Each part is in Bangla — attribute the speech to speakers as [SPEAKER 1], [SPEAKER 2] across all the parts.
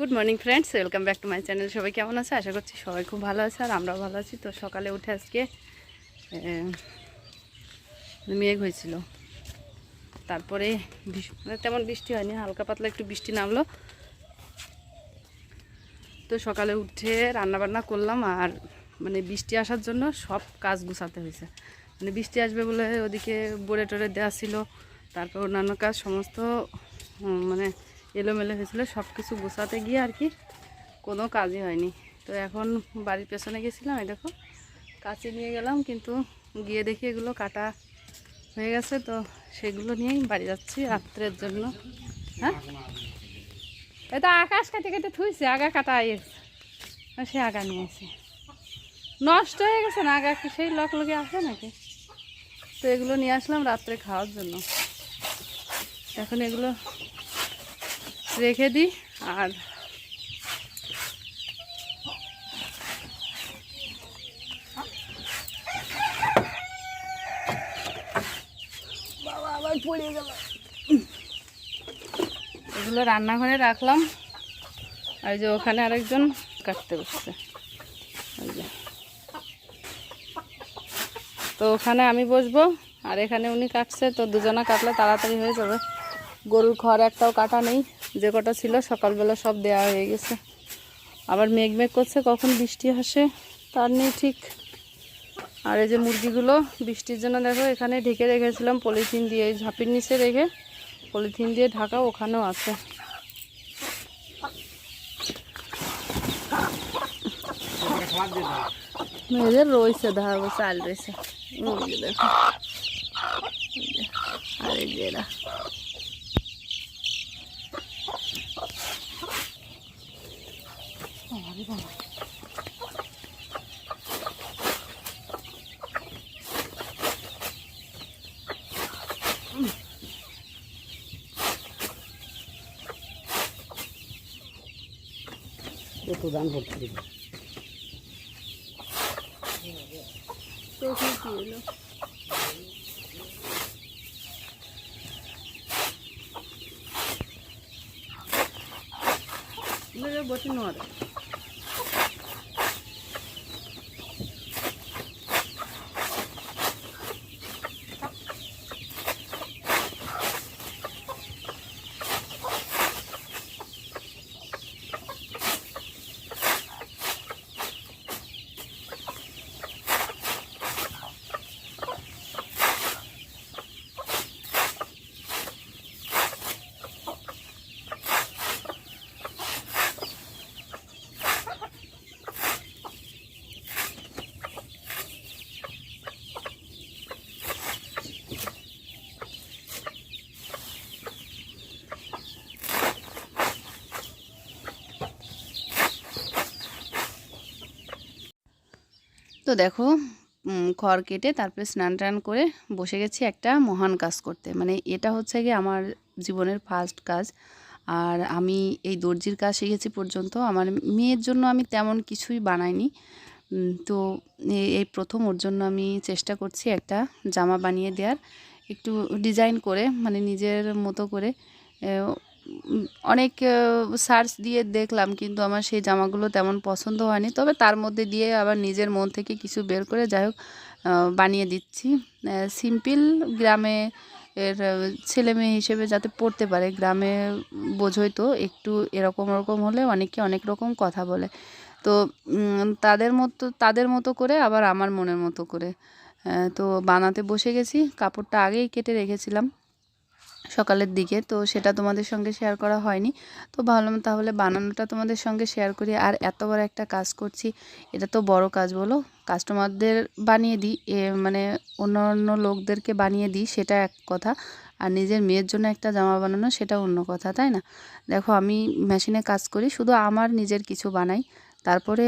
[SPEAKER 1] Good morning friends welcome back to my channel সবাই কেমন আছে? আশা করছি সবাই খুব ভালো আছে আর আমরাও ভালো আছি। তো সকালে উঠে আজকে মেঘ হয়েছিল। তারপরে মানে তেমন বৃষ্টি হয়নি, হালকা পাতলা একটু বৃষ্টি নামলো। তো সকালে উঠে রান্না বান্না করলাম আর মানে বৃষ্টি আসার জন্য সব কাজ গুছাতে হয়েছে। মানে বৃষ্টি আসবে বলে ওদিকে বোরে টোরে দেওয়া ছিল। তারপর অন্যান্য কাজ, সমস্ত মানে এলোমেলো হয়েছিল সব কিছু গুছাতে গিয়ে আর কি কোনো কাজই হয়নি। তো এখন বাড়ির পেছনে গেছিলাম, এই দেখো কাছে নিয়ে গেলাম, কিন্তু গিয়ে দেখি এগুলো কাটা হয়ে গেছে, তো সেগুলো নিয়েই বাড়ি যাচ্ছি রাত্রের জন্য। হ্যাঁ? এটা আকাশ কাটে কেটে থুইছে, আগা কাটা এসে সে আগা নিয়েছে। নষ্ট হয়ে গেছে না, আগা কি সেই লক লগে আছে নাকি? তো এগুলো নিয়ে আসলাম রাত্রে খাওয়ার জন্য। এখন এগুলো রেখে দিই আর এগুলো রান্নাঘরে রাখলাম। আর যে ওখানে আরেকজন কাটতে বসছে। তো ওখানে আমি বসবো, আর এখানে উনি কাটছে, তো দুজনা কাটলে তাড়াতাড়ি হয়ে যাবে। গরুর খড় একটাও কাটা নেই। যে কটা ছিল, সকালবেলা সব দেওয়া হয়ে গেছে। আবার মেঘ মেঘ করছে, কখন বৃষ্টি আসে তার নেই ঠিক। আর এই যে মুরগিগুলো, বৃষ্টির জন্য দেখো এখানে ঢেকে রেখেছিলাম, পলিথিন দিয়ে, এই ঝাঁপির নিচে রেখে পলিথিন দিয়ে ঢাকা ওখানেও আছে। মেয়েদের রয়েছে, ধরো চাল রয়েছে। দেখো। আর এই যে
[SPEAKER 2] কত দাম করতে?
[SPEAKER 1] এগুলো বসে নড়ে তো দেখো খড় কেটে তারপরে স্নান টান করে বসে গেছি একটা মহান কাজ করতে। মানে এটা হচ্ছে গিয়ে আমার জীবনের ফার্স্ট কাজ। আর আমি এই দর্জির কাজ শিখেছি পর্যন্ত। আমার মেয়ের জন্য আমি তেমন কিছুই বানাইনি। তো এই প্রথম ওর জন্য আমি চেষ্টা করছি একটা জামা বানিয়ে দেওয়ার একটু ডিজাইন করে মানে নিজের মতো করে অনেক সার্চ দিয়ে দেখলাম, কিন্তু আমার সেই জামাগুলো তেমন পছন্দ হয়নি। তবে তার মধ্যে দিয়ে আবার নিজের মন থেকে কিছু বের করে যাই হোক বানিয়ে দিচ্ছি। সিম্পল গ্রামে এর ছেলে মেয়ে হিসেবে যাতে পড়তে পারে, গ্রামে বোঝোই তো, একটু এরকম ওরকম হলে অনেকে অনেক রকম কথা বলে। তো তাদের মতো তাদের মতো করে আবার আমার মনের মতো করে। তো বানাতে বসে গেছি, কাপড়টা আগেই কেটে রেখেছিলাম। সকালের দিকে। তো সেটা তোমাদের সঙ্গে শেয়ার করা হয়নি। তো ভাবলাম তাহলে বানানোটা তোমাদের সঙ্গে শেয়ার করি। আর এত বড় একটা কাজ করছি, এটা তো বড় কাজ বলো। কাস্টমারদের বানিয়ে দিই মানে অন্য অন্য লোকদেরকে বানিয়ে দিই, সেটা এক কথা। আর নিজের মেয়ের জন্য একটা জামা বানানো, সেটা অন্য কথা, তাই না? দেখো, আমি মেশিনে কাজ করি, শুধু আমার নিজের কিছু বানাই। তারপরে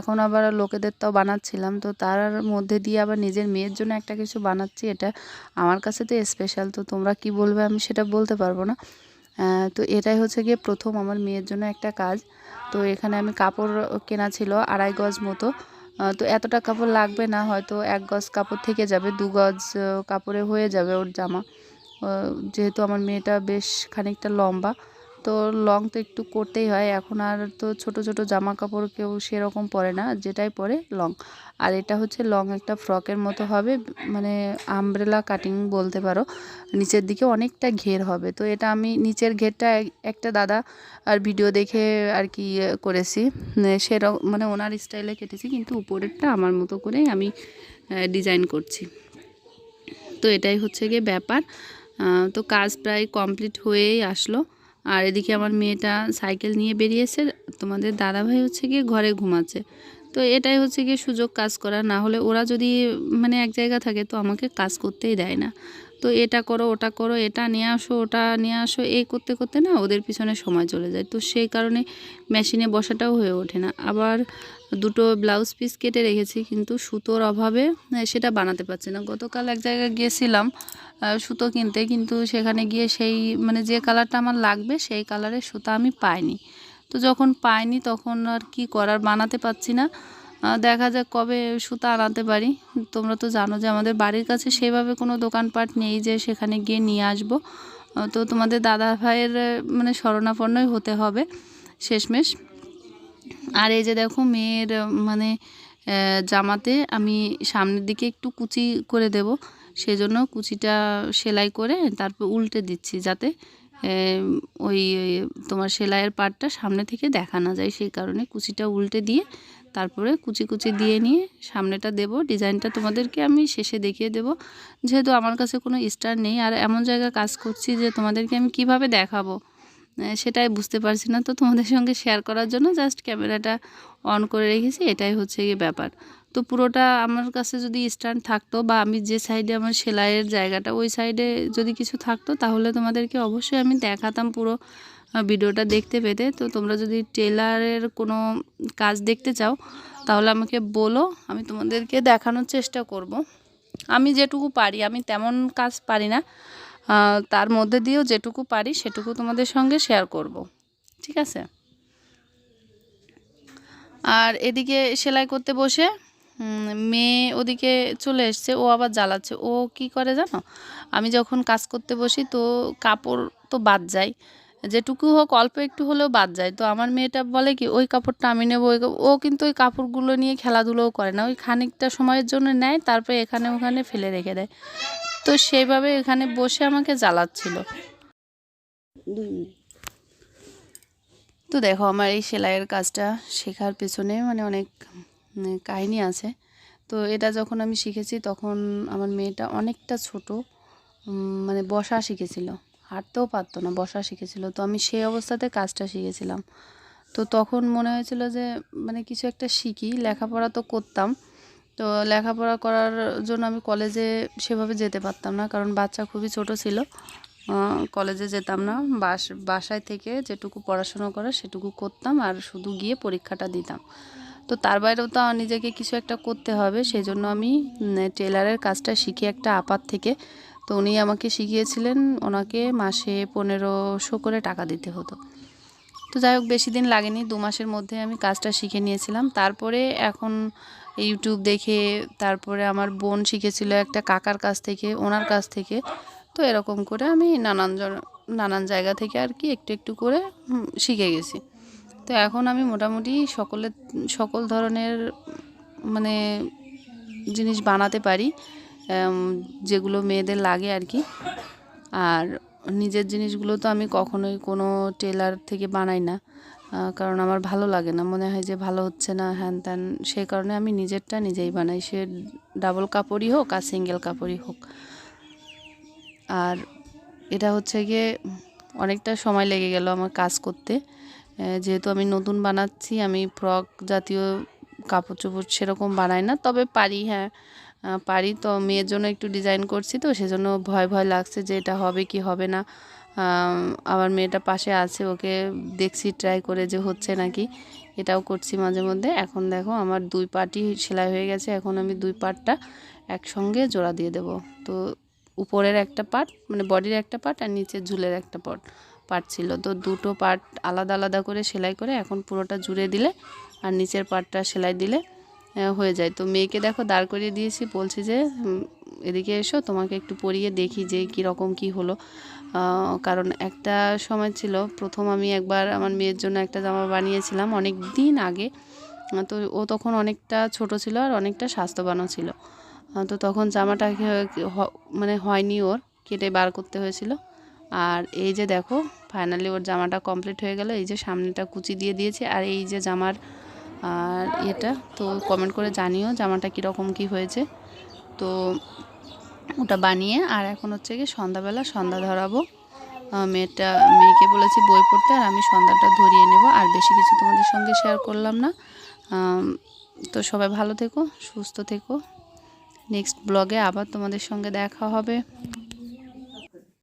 [SPEAKER 1] এখন আবার লোকেদের তাও বানাচ্ছিলাম, তো তার মধ্যে দিয়ে আবার নিজের মেয়ের জন্য একটা কিছু বানাচ্ছি, এটা আমার কাছে তো স্পেশাল তো তোমরা কি বলবে আমি সেটা বলতে পারব না। তো এটাই হচ্ছে গিয়ে প্রথম আমার মেয়ের জন্য একটা কাজ। তো এখানে আমি কাপড় কেনা ছিল আড়াই গজ মতো। তো এতটা কাপড় লাগবে না, হয়তো এক গজ কাপড় থেকে যাবে, দু গজ কাপড়ে হয়ে যাবে ওর জামা। যেহেতু আমার মেয়েটা বেশ খানিকটা লম্বা তো লং তো একটু করতেই হয়। এখন আর তো ছোট ছোট জামা কাপড় কেউ সেরকম পরে না, যেটাই পরে লং আর এটা হচ্ছে লং একটা ফ্রকের মতো হবে মানে আমব্রেলা কাটিং বলতে পারো। নিচের দিকে অনেকটা ঘের হবে। তো এটা আমি নিচের ঘেরটা একটা দাদা আর ভিডিও দেখে আর কি ইয়ে করেছি। সেরকম মানে ওনার স্টাইলে কেটেছি, কিন্তু উপরেরটা আমার মতো করে আমি ডিজাইন করছি। তো এটাই হচ্ছে গিয়ে ব্যাপার। তো কাজ প্রায় কমপ্লিট হয়েই আসলো। আর এদিকে আমার মেয়েটা সাইকেল নিয়ে বেরিয়েছে, তোমাদের দাদাভাই হচ্ছে গিয়ে ঘরে ঘুমাচ্ছে। তো এটাই হচ্ছে গিয়ে সুযোগ কাজ করা না হলে ওরা যদি মানে এক জায়গা থাকে তো আমাকে কাজ করতেই দেয় না। তো এটা করো, ওটা করো, এটা নিয়ে আসো, ওটা নিয়ে আসো, এই করতে করতে না ওদের পিছনে সময় চলে যায়। তো সেই কারণে মেশিনে বসাটাও হয়ে ওঠে না। আবার দুটো ব্লাউজ পিস কেটে রেখেছি, কিন্তু সুতোর অভাবে সেটা বানাতে পারছি না। গতকাল এক জায়গায় গিয়েছিলাম সুতো কিনতে, কিন্তু সেখানে গিয়ে সেই মানে যে কালারটা আমার লাগবে, সেই কালারের সুতা আমি পাইনি। তো যখন পাইনি, তখন আর কি করার, বানাতে পারছি না। দেখা যাক কবে সুতা আনাতে পারি। তোমরা তো জানো যে আমাদের বাড়ির কাছে সেভাবে কোনো দোকানপাট নেই যে সেখানে গিয়ে নিয়ে আসব। তো তোমাদের দাদা ভাইয়ের মানে শরণাপন্নই হতে হবে, শেষমেশ। আর এই যে দেখো মেয়ের মানে জামাতে আমি সামনের দিকে একটু কুচি করে দেব। সেজন্য কুচিটা সেলাই করে তারপর উল্টে দিচ্ছি যাতে ওই তোমার সেলাইয়ের পাটটা সামনে থেকে দেখা না যায়। সেই কারণে কুচিটা উল্টে দিয়ে তারপরে কুচি কুচি দিয়ে নিয়ে সামনেটা দেব। ডিজাইনটা তোমাদেরকে আমি শেষে দেখিয়ে দেব। যেহেতু আমার কাছে কোনো স্টার নেই, আর এমন জায়গায় কাজ করছি যে তোমাদেরকে আমি কীভাবে দেখাবো? সেটাই বুঝতে পারছি না। তো তোমাদের সঙ্গে শেয়ার করার জন্য জাস্ট ক্যামেরাটা অন করে রেখেছি, এটাই হচ্ছে গিয়ে ব্যাপার। তো পুরোটা আমার কাছে যদি স্ট্যান্ড থাকতো বা আমি যে সাইডে আমার সেলাইয়ের জায়গাটা, ওই সাইডে যদি কিছু থাকতো, তাহলে তোমাদেরকে অবশ্যই আমি দেখাতাম পুরো ভিডিওটা দেখতে পেতে। তো তোমরা যদি টেলারের কোনো কাজ দেখতে চাও, তাহলে আমাকে বলো, আমি তোমাদেরকে দেখানোর চেষ্টা করব। আমি যেটুকু পারি, আমি তেমন কাজ পারি না। তার মধ্যে দিয়েও যেটুকু পারি সেটুকু তোমাদের সঙ্গে শেয়ার করব। ঠিক আছে? আর এদিকে সেলাই করতে বসে মেয়ে ওদিকে চলে এসছে, ও আবার জ্বালাচ্ছে। ও কি করে জানো? আমি যখন কাজ করতে বসি তো কাপড় তো বাদ যায়। যেটুকু হোক অল্প একটু হলেও বাদ যায়। তো আমার মেয়েটা বলে কি, ওই কাপড়টা আমি নেব, ওই কাপ-" ও কিন্তু ওই কাপড়গুলো নিয়ে খেলাধুলোও করে না। ওই খানিকটা সময়ের জন্য নেয়, তারপরে এখানে ওখানে ফেলে রেখে দেয়। তো সেইভাবে এখানে বসে আমাকে জ্বালাচ্ছিল। তো দেখো আমার এই সেলাইয়ের কাজটা শেখার পেছনে মানে অনেক উম, কাহিনী আছে। তো এটা যখন আমি শিখেছি তখন আমার মেয়েটা অনেকটা ছোট মানে বসা শিখেছিল। হাঁটতেও পারতো না বসা শিখেছিল। তো আমি সেই অবস্থাতে কাজটা শিখেছিলাম। তো তখন মনে হয়েছিল যে মানে কিছু একটা শিখি লেখাপড়া তো করতাম। তো লেখাপড়া করার জন্য আমি কলেজে সেভাবে যেতে পারতাম না, কারণ বাচ্চা খুবই ছোট ছিল। কলেজে যেতাম না। বাস, বাসায় থেকে যেটুকু পড়াশোনা করা সেটুকু করতাম আর শুধু গিয়ে পরীক্ষাটা দিতাম। তো তার বাইরেও তো নিজেকে কিছু একটা করতে হবে সেই জন্য আমি টেলারের কাজটা শিখি একটা আপাত থেকে। তো উনি আমাকে শিখিয়েছিলেন, ওনাকে মাসে পনেরোশো করে টাকা দিতে হতো। তো যাই হোক, বেশি দিন লাগেনি, দু মাসের মধ্যে আমি কাজটা শিখে নিয়েছিলাম। তারপরে এখন ইউটিউব দেখে তারপরে আমার বোন শিখেছিল একটা কাকার কাছ থেকে, ওনার কাছ থেকে। তো এরকম করে আমি নানান নানান জায়গা থেকে আর কি একটু একটু করে শিখে গেছি। তো এখন আমি মোটামুটি সকলের, সকল ধরনের মানে জিনিস বানাতে পারি যেগুলো মেয়েদের লাগে আর কি। আর নিজের জিনিসগুলো তো আমি কখনোই কোনো টেলার থেকে বানাই না। কারণ আমার ভালো লাগে না। মনে হয় যে ভালো হচ্ছে না, হ্যান ত্যান। সেই কারণে আমি নিজেরটা নিজেই বানাই। সে ডাবল কাপড়ই হোক আর সিঙ্গেল কাপড়ই হোক। আর এটা হচ্ছে গিয়ে অনেকটা সময় লেগে গেল আমার কাজ করতে। যেহেতু আমি নতুন বানাচ্ছি, আমি ফ্রক জাতীয় কাপড় চোপড় সেরকম বানাই না। তবে পারি হ্যাঁ। পারি। তো মেয়ের জন্য একটু ডিজাইন করছি তো, সেজন্য ভয় ভয় লাগছে যে এটা হবে কি হবে না। আম, আমার মেয়েটা পাশে আছে ওকে দেখছি ট্রাই করে যে হচ্ছে নাকি। এটাও করছি মাঝে মধ্যে। এখন দেখো আমার দুই পার্টই সেলাই হয়ে গেছে। এখন আমি দুই পার্টটা একসঙ্গে জোড়া দিয়ে দেব। তো উপরের একটা পার্ট মানে বডির একটা পার্ট আর নিচের ঝুলের একটা পার্ট পার্ট ছিল। তো দুটো পার্ট আলাদা আলাদা করে সেলাই করে এখন পুরোটা জুড়ে দিলে আর নিচের পার্টটা সেলাই দিলে হয়ে যায়। তো মেয়েকে দেখো দাঁড় করিয়ে দিয়েছি। বলছি যে এদিকে এসো তোমাকে একটু পরিয়ে দেখি যে কীরকম কী হলো। কারণ একটা সময় ছিল, প্রথম আমি একবার আমার মেয়ের জন্য একটা জামা বানিয়েছিলাম অনেক দিন আগে তো ও তখন অনেকটা ছোট ছিল আর অনেকটা স্বাস্থ্যবানও ছিল। তো তখন জামাটা মানে হয়নি ওর, কেটে বার করতে হয়েছিল। আর এই যে দেখো ফাইনালি ওর জামাটা কমপ্লিট হয়ে গেল। এই যে সামনেটা কুচি দিয়ে দিয়েছে আর এই যে জামার আর এটা তো কমেন্ট করে জানিও জামাটা কীরকম কী হয়েছে। তো ওটা বানিয়ে, আর এখন হচ্ছে কি সন্ধ্যাবেলা সন্ধ্যা ধরাবো। মেয়েটা, মেয়েকে বলেছি বই পড়তে, আর আমি সন্ধ্যাটা ধরিয়ে নেব, আর বেশি কিছু তোমাদের সঙ্গে শেয়ার করলাম না। তো সবাই ভালো থেকো, সুস্থ থেকো। নেক্সট ব্লগে আবার তোমাদের সঙ্গে দেখা হবে।